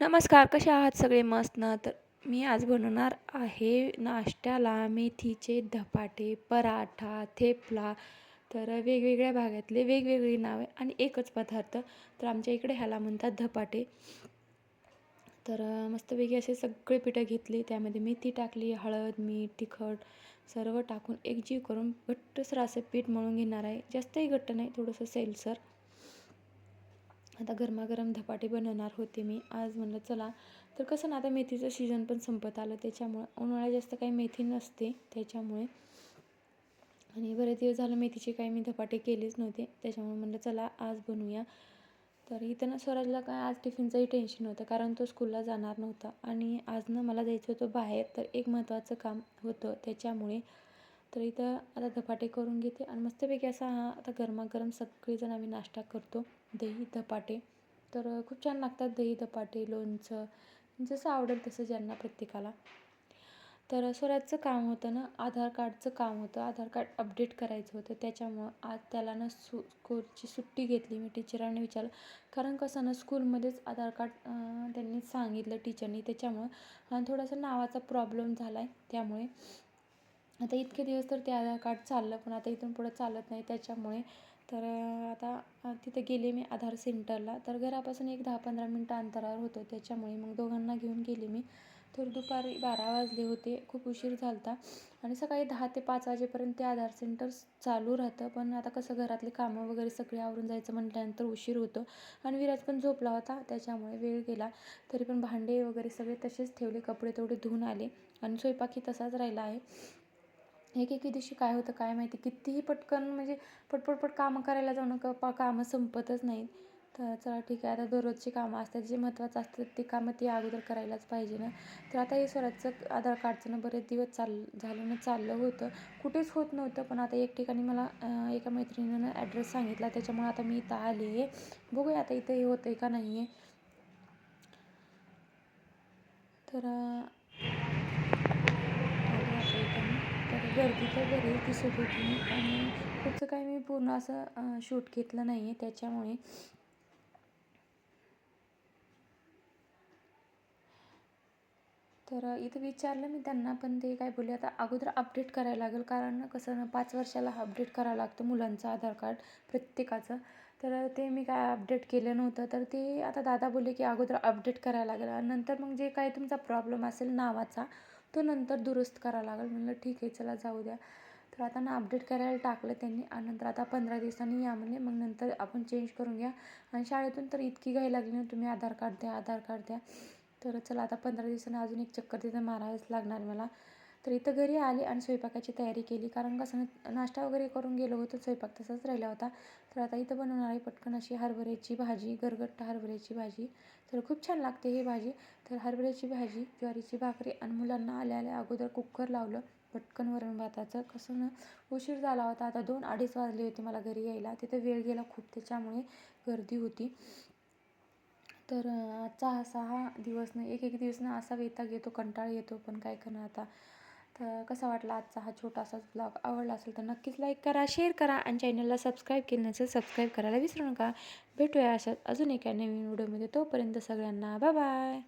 नमस्कार कसे आहात सगळे मस्त ना? तर मी आज बनवणार आहे नाश्त्याला मेथीचे धपाटे पराठा थेपला तर वेगवेगळ्या भागातले वेगवेगळी नावे आणि एकच पदार्थ. तर आमच्या इकडे ह्याला म्हणतात धपाटे. तर मस्तपैकी असे सगळे पिठं घेतली त्यामध्ये मेथी टाकली हळद मीठ तिखट सर्व टाकून एकजीव करून घट्टसर असं पीठ मळून घेणार आहे. जास्तही घट्ट नाही थोडंसं सेलसर. आता गरमागरम धपाटे बनवणार होते मी. आज म्हणलं चला. तर कसं ना आता मेथीचं सीजन पण संपत आलं. त्याच्यामुळं उन्हाळ्यात जास्त काही मेथी नसते. त्याच्यामुळे आणि बरेच दिवस झालं मेथीचे काही मी धपाटे केलेच नव्हते. त्याच्यामुळे म्हणलं चला आज बनवूया. तर इथं ना स्वराजला काय आज टिफिनचंही टेन्शन होतं कारण तो स्कूलला जाणार नव्हता. आणि आज ना मला जायचं होतं बाहेर. तर एक महत्त्वाचं काम होतं. त्याच्यामुळे तर इथं आता धपाटे करून घेते आणि मस्तपैकी असा हा आता गरमागरम सगळेजण आम्ही नाश्ता करतो दही धपाटे. तर खूप छान लागतात दही धपाटे लोणचं जसं आवडेल तसं ज्यांना प्रत्येकाला. तर स्वराजचं काम होतं ना आधार कार्डचं काम होतं. आधार कार्ड अपडेट करायचं होतं. त्याच्यामुळं आज त्याला ना सु स्कूलची सुट्टी घेतली. मी टीचरांनी विचारलं. कारण कसं ना स्कूलमध्येच आधार कार्ड त्यांनी सांगितलं टीचरनी. त्याच्यामुळं थोडासा नावाचा प्रॉब्लेम झाला आहे त्यामुळे. आता इतके दिवस तर ते आधार कार्ड चाललं पण आता इथून पुढं चालत नाही त्याच्यामुळे. तर आता तिथे गेले मी आधार सेंटरला. तर घरापासून एक दहा पंधरा मिनटं अंतरावर होतं त्याच्यामुळे मग दोघांना घेऊन गेले मी. तर दुपारी बारा वाजले होते खूप उशीर झाला होता आणि सकाळी दहा ते पाच वाजेपर्यंत ते आधार सेंटर चालू राहतं. पण आता कसं घरातली कामं वगैरे सगळी आवरून जायचं म्हटल्यानंतर उशीर होतो. आणि विराज पण झोपला होता त्याच्यामुळे वेळ गेला. तरी पण भांडे वगैरे सगळे तसेच ठेवले कपडे तेवढे धुवून आले. आणि स्वयंपाकही तसाच राहिला आहे. एक एके दिवशी काय होतं काय माहिती. कितीही पटकन म्हणजे पटपटपट कामं करायला जाऊ नका पा कामं संपतच नाहीत. तर चला ठीक आहे आता दररोजची कामं असतात जे महत्त्वाचं असतात ते कामं ती अगोदर करायलाच पाहिजे ना. तर आता हे स्वराजचं आधार कार्डचं ना बरेच दिवस चाल झालं ना चाललं होतं. कुठेच होत नव्हतं पण आता एक ठिकाणी मला एका मैत्रिणीनं ॲड्रेस सांगितला त्याच्यामुळे आता मी इथं आले आहे. बघूया आता इथं हे होतं आहे का नाही आहे तर गर्दी तर घरी दिसत होती आणि त्याचं काही मी पूर्ण असं शूट घेतलं नाही आहे त्याच्यामुळे. तर इथं विचारलं मी त्यांना पण ते काय बोलले आता अगोदर अपडेट करायला लागेल कारण कसं ना पाच वर्षाला अपडेट करावं लागतं मुलांचं आधार कार्ड प्रत्येकाचं. तर ते मी काय अपडेट केलं नव्हतं. तर ते आता दादा बोलले की अगोदर अपडेट करायला लागेल. आणि नंतर मग जे काय तुमचा प्रॉब्लेम असेल नावाचा तो नंतर दुरुस्त करावा लागेल. म्हणलं ठीक आहे चला जाऊ द्या. तर आता ना अपडेट करायला टाकलं त्यांनी आणि नंतर आता पंधरा दिवसांनी या म्हणले. मग नंतर आपण चेंज करून घ्या. आणि शाळेतून तर इतकी घाई लागली ना तुम्ही आधार कार्ड द्या आधार कार्ड द्या. तर चला आता पंधरा दिवसांनी अजून एक चक्कर तिथं मारावीच लागणार मला. तर इथं घरी आली आणि स्वयंपाकाची तयारी केली. कारण कसं नाश्ता वगैरे करून गेलो होतं स्वयंपाक तसाच राहिला होता. तर आता इथं बनवणार आहे पटकन अशी हरभऱ्याची भाजी गरगट्टा हरभऱ्याची भाजी. तर खूप छान लागते ही भाजी. तर हरभऱ्याची भाजी ज्वारीची भाकरी आणि मुलांना आल्या आल्या अगोदर कुकर लावलं पटकन वरण भाताचं. कसं ना उशीर झाला होता. आता दोन अडीच वाजले होते मला घरी यायला. तिथं वेळ गेला खूप त्याच्यामुळे गर्दी होती. तर आजचा हा सहा दिवस ना एक एक दिवस ना असा वैताग येतो कंटाळा येतो. पण काय करणार आता? तर कसा वाटला आजचा हा छोटासाच ब्लॉग आवडला असेल तर नक्कीच लाईक करा शेअर करा आणि चॅनलला सबस्क्राईब केलं नसेल सबस्क्राईब करायला विसरू नका. भेटूया अशात अजून एका नवीन व्हिडिओमध्ये तोपर्यंत सगळ्यांना बाय बाय